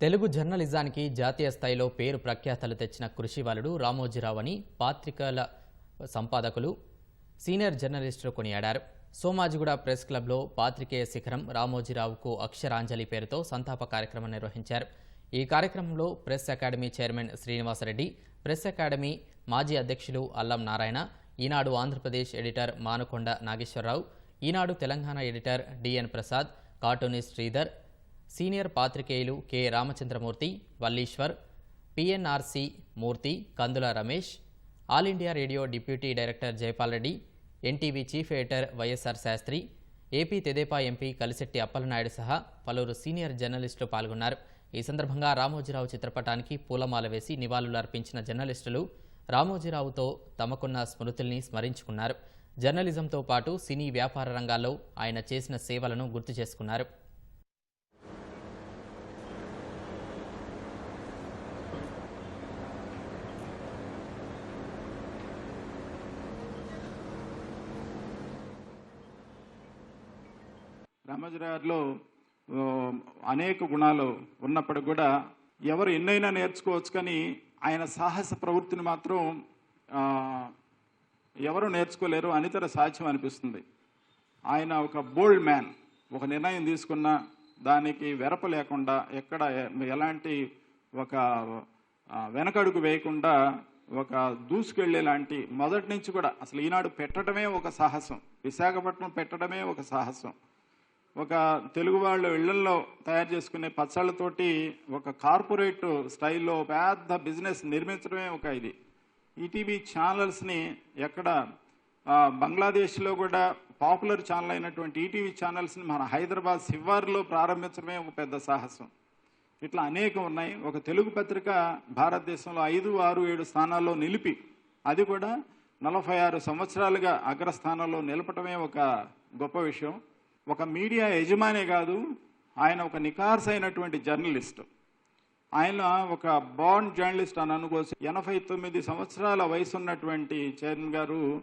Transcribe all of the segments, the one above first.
తెలుగు జర్నలిజానికి జాతీయ స్థాయిలో పేరు ప్రఖ్యాతలు తెచ్చిన కృషివలుడు రామోజీరావు అని పాత్రికల సంపాదకులు సీనియర్ జర్నలిస్టులు కొనియాడారు. సోమాజిగూడ ప్రెస్ క్లబ్లో పాత్రికేయ శిఖరం రామోజీరావుకు అక్షరాంజలి పేరుతో సంతాప కార్యక్రమం నిర్వహించారు. ఈ కార్యక్రమంలో press academy chairman Srinivasa Reddy press academy మాజీ అధ్యక్షులు Allam Narayana Eenadu Andhra Pradesh editor Manukonda Nageswara Rao Eenadu Telangana editor DN Prasad cartoonist Sridhar senior పాత్రికేయులు K. Ramachandra Murthy Valliswar PNRC Murthy Kandula Ramesh All India Radio deputy director Jaipal Reddy NTV chief editor YSR Sastri AP Tedepa MP Kalisetti Appalanaidu సహా పలువురు senior జర్నలిస్టులు పాల్గొన్నారు. ఈ సందర్భంగా రామోజీరావు చిత్రపటానికి పూలమాల వేసి నివాళులు అర్పించిన జర్నలిస్టులు రామోజీరావుతో తమకున్న స్మృతుల్ని స్మరించుకున్నారు. జర్నలిజంతో పాటు సినీ వ్యాపార రంగాల్లో ఆయన చేసిన సేవలను గుర్తు చేసుకున్నారు. రామోజీరావు అనేక గుణాలు ఉన్నప్పటికి కూడా ఎవరు ఎన్నైనా నేర్చుకోవచ్చు కానీ ఆయన సాహస ప్రవృత్తిని మాత్రం ఎవరు నేర్చుకోలేరు. అనితర సాధ్యం అనిపిస్తుంది. ఆయన ఒక బోల్డ్ మ్యాన్. ఒక నిర్ణయం తీసుకున్న దానికి వెరప లేకుండా ఎక్కడ ఎలాంటి ఒక వెనకడుగు వేయకుండా ఒక దూసుకెళ్ళే లాంటి మొదటి నుంచి కూడా అసలు ఈనాడు పెట్టడమే ఒక సాహసం. విశాఖపట్నం పెట్టడమే ఒక సాహసం. ఒక తెలుగు వాళ్ళు ఇళ్ళలో తయారు చేసుకునే పచ్చళ్ళతోటి ఒక కార్పొరేట్ స్టైల్లో పెద్ద బిజినెస్ నిర్మించడమే ఒక ఇది. ఈటీవీ ఛానల్స్ని ఎక్కడ బంగ్లాదేశ్లో కూడా పాపులర్ ఛానల్ అయినటువంటి ఈటీవీ ఛానల్స్ని మన హైదరాబాద్ శివార్లో ప్రారంభించడమే ఒక పెద్ద సాహసం. ఇట్లా అనేకం ఉన్నాయి. ఒక తెలుగు పత్రిక భారతదేశంలో ఐదు ఆరు ఏడు స్థానాల్లో నిలిపి అది కూడా నలభై ఆరు సంవత్సరాలుగా అగ్రస్థానంలో నిలపటమే ఒక గొప్ప విషయం. ఒక మీడియా యజమానే కాదు ఆయన ఒక నికార్స్ అయినటువంటి జర్నలిస్ట్. ఆయన ఒక బాండ్ జర్నలిస్ట్ అని అనుకోవచ్చు ఎనభై తొమ్మిది సంవత్సరాల వయసు ఉన్నటువంటి చైర్మన్ గారు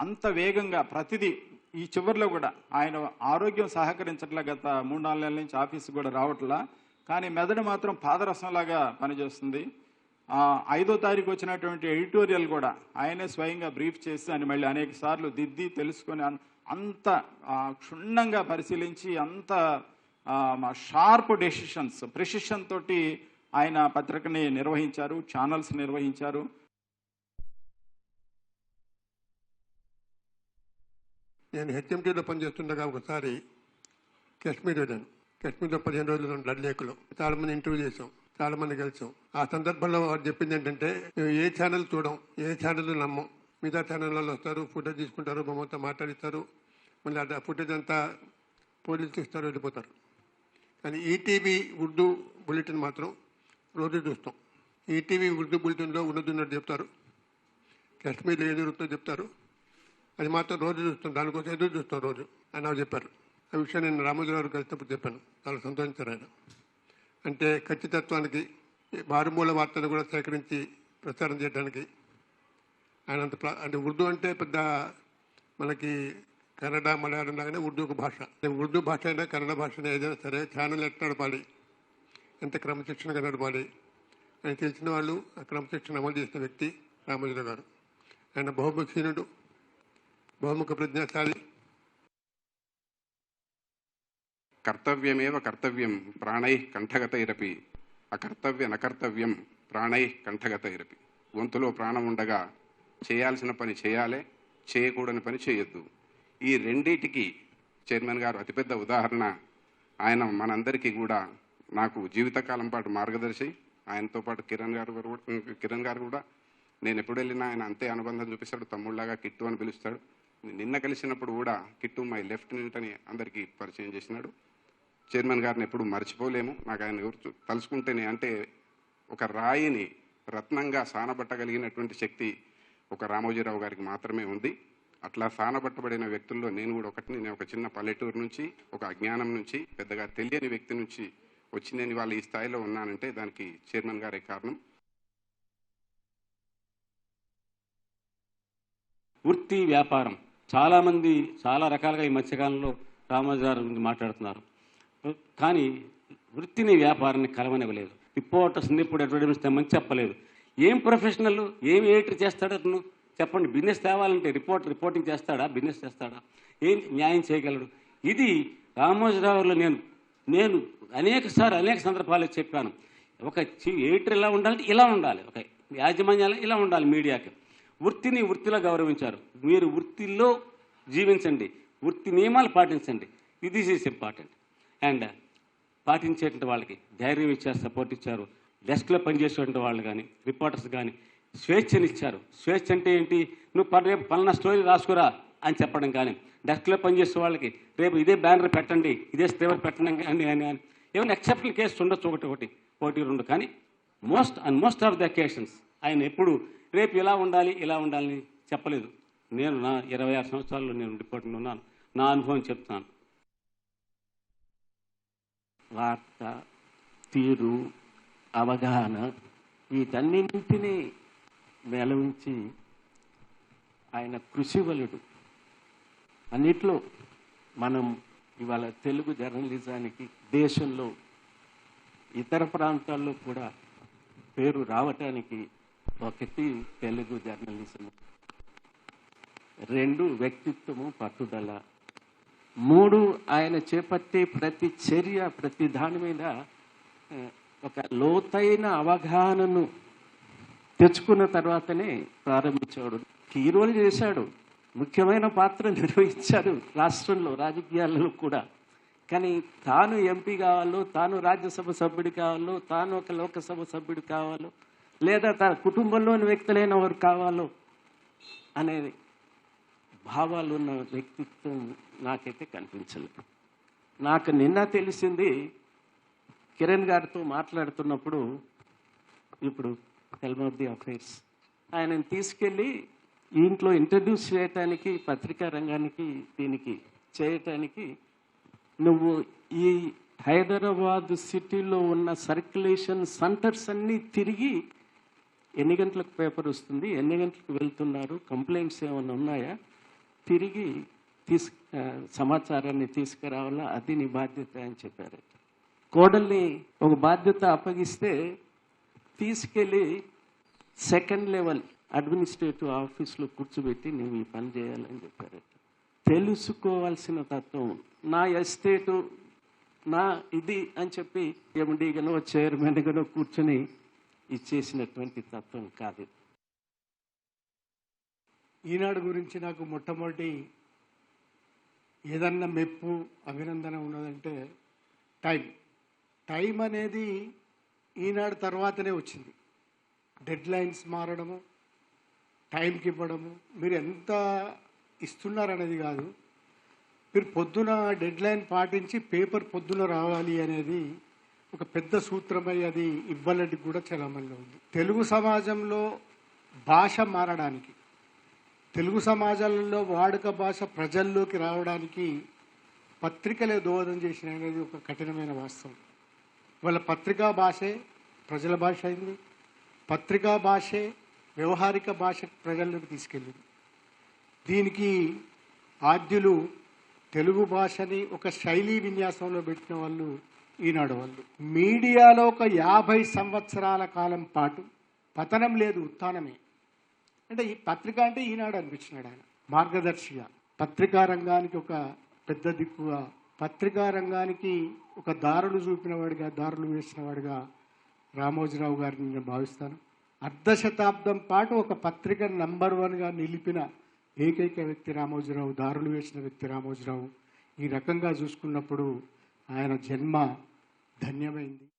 అంత వేగంగా ప్రతిదీ ఈ చివరిలో కూడా ఆయన ఆరోగ్యం సహకరించట్లే గత మూడు నాలుగు నెలల నుంచి ఆఫీస్కి కూడా రావట్లా కానీ మెదడు మాత్రం పాదరసంలాగా పనిచేస్తుంది. ఐదో తారీఖు వచ్చినటువంటి ఎడిటోరియల్ కూడా ఆయనే స్వయంగా బ్రీఫ్ చేసి అని మళ్ళీ అనేక సార్లు దిద్ది తెలుసుకొని అంత క్షుణ్ణంగా పరిశీలించి అంత షార్ప్ డెసిషన్స్ ప్రెసిషన్ తోటి ఆయన పత్రికని నిర్వహించారు ఛానల్స్ నిర్వహించారు. నేను హెచ్ఎంటీలో పనిచేస్తుండగా ఒకసారి కాశ్మీర్ వెళ్ళాను కాశ్మీర్లో పదిహేను రోజులు బ్లడ్ లేకులు. చాలా మంది ఇంటర్వ్యూ చేశాం. చాలా మంది కలిసాం. ఆ సందర్భంలో వారు చెప్పింది ఏంటంటే ఏ ఛానల్ చూడం ఏ ఛానల్ నమ్మం. మిగతా ఛానళ్ళలో వస్తారు ఫుటేజ్ తీసుకుంటారు మమ్మల్తో మాట్లాడిస్తారు. మళ్ళీ ఆ ఫుటేజ్ అంతా పోలీసులు ఇస్తారు వెళ్ళిపోతారు. కానీ ఈటీవీ ఉర్దూ బులెటిన్ మాత్రం రోజు చూస్తాం. ఈటీవీ ఉర్దూ బులెటిన్లో ఉన్నది ఉన్నట్టు చెప్తారు కాశ్మీర్లో ఏది జరుగుతుందో చెప్తారు. అది మాత్రం రోజు చూస్తాం. దానికోసం ఎదురు చూస్తాం రోజు అని చెప్పారు. ఆ విషయం నేను రామోజీ గారు కలిసినప్పుడు చెప్పాను. చాలా సంతోషించారు ఆయన. అంటే ఖచ్చితత్వానికి మారుమూల వార్తను కూడా సేకరించి ప్రచారం చేయడానికి ఆయన అంత అంటే ఉర్దూ అంటే పెద్ద మనకి కన్నడ మలయాళం లాగానే ఉర్దూ ఒక భాష ఉర్దూ భాష అయినా కన్నడ భాష అయినా ఏదైనా సరే ఛానల్ ఎట్లా నడపాలి? ఎంత క్రమశిక్షణగా నడపాలి? అని తెలిసిన వాళ్ళు ఆ క్రమశిక్షణ అమలు చేసిన వ్యక్తి రామచంద్ర గారు. ఆయన బహుముఖీనుడు బహుముఖ ప్రజ్ఞాశాలి. కర్తవ్యమేవ కర్తవ్యం? ప్రాణై కంఠగతైరపి. అకర్తవ్య నకర్తవ్యం ప్రాణై కంఠగతైరపి. గొంతులో ప్రాణం ఉండగా చేయాల్సిన పని చేయాలి చేయకూడని పని చేయొద్దు. ఈ రెండిటికి చైర్మన్ గారు అతిపెద్ద ఉదాహరణ. ఆయన మనందరికీ కూడా నాకు జీవితకాలం పాటు మార్గదర్శి. ఆయనతో పాటు కిరణ్ గారు కిరణ్ గారు కూడా. నేను ఎప్పుడు వెళ్ళినా ఆయన అంతే అనుబంధం చూపిస్తాడు తమ్ముళ్ళగా కిట్టు అని పిలుస్తాడు. నిన్న కలిసినప్పుడు కూడా కిట్టు మై లెఫ్టినెంట్ అని అందరికీ పరిచయం చేసినాడు. చైర్మన్ గారిని ఎప్పుడు మర్చిపోలేము. నాకు ఆయన గుర్తు తలుచుకుంటేనే అంటే ఒక రాయిని రత్నంగా సానబట్టగలిగినటువంటి శక్తి ఒక రామోజీరావు గారికి మాత్రమే ఉంది. అట్లా సానబట్టబడిన వ్యక్తుల్లో నేను కూడా ఒకటిని. నేను ఒక చిన్న పల్లెటూరు నుంచి ఒక అజ్ఞానం నుంచి పెద్దగా తెలియని వ్యక్తి నుంచి వచ్చి నేను వాళ్ళ ఈ స్థాయిలో ఉన్నానంటే దానికి చైర్మన్ గారే కారణం. వృత్తి వ్యాపారం. చాలామంది చాలా రకాలుగా ఈ మధ్యకాలంలో రామోజీ గారి గురించి మాట్లాడుతున్నారు. కానీ వృత్తిని వ్యాపారాన్ని కలవనివ్వలేదు. రిపోర్టర్స్ని ఇప్పుడు అడ్వర్టైజ్మెంట్స్ తెమ్మని చెప్పలేదు. ఏం ప్రొఫెషనల్ ఏం ఎడిటర్ చేస్తాడు అతను? చెప్పండి బిజినెస్ తేవాలంటే రిపోర్ట్ రిపోర్టింగ్ చేస్తాడా? బిజినెస్ చేస్తాడా? ఏం న్యాయం చేయగలడు? ఇది రామోజీరావులో నేను నేను అనేక సార్లు అనేక సందర్భాలు చెప్పాను. ఒక ఎయిటర్ ఇలా ఉండాలంటే ఇలా ఉండాలి. ఒక యాజమాన్యాలు ఇలా ఉండాలి మీడియాకి. వృత్తిని వృత్తిలో గౌరవించారు. మీరు వృత్తిలో జీవించండి. వృత్తి నియమాలు పాటించండి. దిస్ ఈస్ ఇంపార్టెంట్ అండ్ పాటించేటువంటి వాళ్ళకి ధైర్యం ఇచ్చారు సపోర్ట్ ఇచ్చారు. డెస్క్లో పనిచేసేటువంటి వాళ్ళు కానీ రిపోర్టర్స్ కానీ స్వేచ్ఛనిచ్చారు. స్వేచ్ఛ అంటే ఏంటి? నువ్వు ప- రేపు పలానా స్టోరీ రాసుకురా అని చెప్పడం కానీ డెస్క్లో పనిచేసే వాళ్ళకి రేపు ఇదే బ్యానర్ పెట్టండి ఇదే స్క్రీవర్ పెట్టండి కానీ అని అని. ఏమైనా ఎక్సెప్షన్ కేసు ఉండొచ్చు ఒకటి ఒకటి ఒకటి రెండు. కానీ most and most of the occasions ఆయన ఎప్పుడు రేపు ఇలా ఉండాలి ఇలా ఉండాలని చెప్పలేదు. నేను నా ఇరవై ఆరు సంవత్సరాల్లో నేను రిపోర్టింగ్ ఉన్నాను. నా అనుభవం చెప్తాను వార్త తీరు అవగాహన వీటన్నింటినీ వెలవించి ఆయన కృషివలుడు. అన్నిట్లో మనం ఇవాళ తెలుగు జర్నలిజానికి దేశంలో ఇతర ప్రాంతాల్లో కూడా పేరు రావటానికి ఒకటి తెలుగు జర్నలిజం. రెండు వ్యక్తిత్వము పట్టుదల. మూడు ఆయన చేపట్టే ప్రతి చర్య ప్రతి దాని మీద ఒక లోతైన అవగాహనను తెచ్చుకున్న తర్వాతనే ప్రారంభించాడు హీరోలు చేశాడు ముఖ్యమైన పాత్ర నిర్వహించాడు రాష్ట్రంలో రాజకీయాలలో కూడా. కానీ తాను ఎంపీ కావాలో తాను రాజ్యసభ సభ్యుడు కావాలో తాను ఒక లోకసభ సభ్యుడు కావాలో లేదా తన కుటుంబంలోని వ్యక్తులైన వారు కావాలో అనేది భావాలు ఉన్న వ్యక్తిత్వం నాకైతే కనిపించలేదు నాకు నిన్న తెలిసింది కిరణ్ గారితో మాట్లాడుతున్నప్పుడు ఇప్పుడు హెల్మ్ ఆఫ్ ది అఫైర్స్ ఆయనను తీసుకెళ్ళి ఇంట్లో ఇంట్రడ్యూస్ చేయటానికి పత్రికా రంగానికి దీనికి చేయటానికి నువ్వు ఈ హైదరాబాద్ సిటీలో ఉన్న సర్క్యులేషన్ సెంటర్స్ అన్నీ తిరిగి ఎన్ని గంటలకు పేపర్ వస్తుంది ఎన్ని గంటలకు వెళ్తున్నారు కంప్లైంట్స్ ఏమైనా ఉన్నాయా? తిరిగి తీసు సమాచారాన్ని తీసుకురావాలా? అది నీ బాధ్యత అని చెప్పారు. కోడల్ని ఒక బాధ్యత అప్పగిస్తే తీసుకెళ్ళి సెకండ్ లెవెల్ అడ్మినిస్ట్రేటివ్ ఆఫీస్లో కూర్చోబెట్టి నువ్వు ఈ పని చేయాలని చెప్పారు. తెలుసుకోవాల్సిన తత్వం నా ఎస్టేటు నా ఇది అని చెప్పి ఎండీగానో చైర్మన్గానో కూర్చొని ఇచ్చేసినటువంటి తత్వం కాదు. ఈనాడు గురించి నాకు మొట్టమొదటి ఏదన్నా మెప్పు అభినందన ఉన్నదంటే టైం. టైం అనేది ఈనాడు తర్వాతనే వచ్చింది. డెడ్ లైన్స్ మారడము టైంకి ఇవ్వడము మీరు ఎంత ఇస్తున్నారనేది కాదు. మీరు పొద్దున డెడ్ లైన్ పాటించి పేపర్ పొద్దున రావాలి అనేది ఒక పెద్ద సూత్రమై అది ఇవ్వాలని కూడా చలామణిలో ఉంది. తెలుగు సమాజంలో భాష మారడానికి తెలుగు సమాజాలలో వాడుక భాష ప్రజల్లోకి రావడానికి పత్రికలే దోహదం చేసిన అనేది ఒక కఠినమైన వాస్తవం. వాళ్ళ పత్రికా భాషే ప్రజల భాష అయింది. పత్రికా భాషే వ్యవహారిక భాష ప్రజల్లోకి తీసుకెళ్ళింది. దీనికి ఆద్యులు తెలుగు భాషని ఒక శైలీ విన్యాసంలో పెట్టిన వాళ్ళు ఈనాడు వాళ్ళు. మీడియాలో ఒక యాభై సంవత్సరాల కాలం పాటు పతనం లేదు ఉత్థానమే. అంటే ఈ పత్రిక అంటే ఈనాడు అనిపించినాడు ఆయన. మార్గదర్శిగా పత్రికా రంగానికి ఒక పెద్ద దిక్కుగా పత్రికా రంగానికి ఒక దారులు చూపినవాడిగా దారులు వేసినవాడిగా రామోజీరావు గారిని నేను భావిస్తాను. అర్ధ శతాబ్దం పాటు ఒక పత్రిక నంబర్ వన్గా నిలిపిన ఏకైక వ్యక్తి రామోజీరావు దారులు వేసిన వ్యక్తి రామోజీరావు. ఈ రకంగా చూసుకున్నప్పుడు ఆయన జన్మ ధన్యమైంది.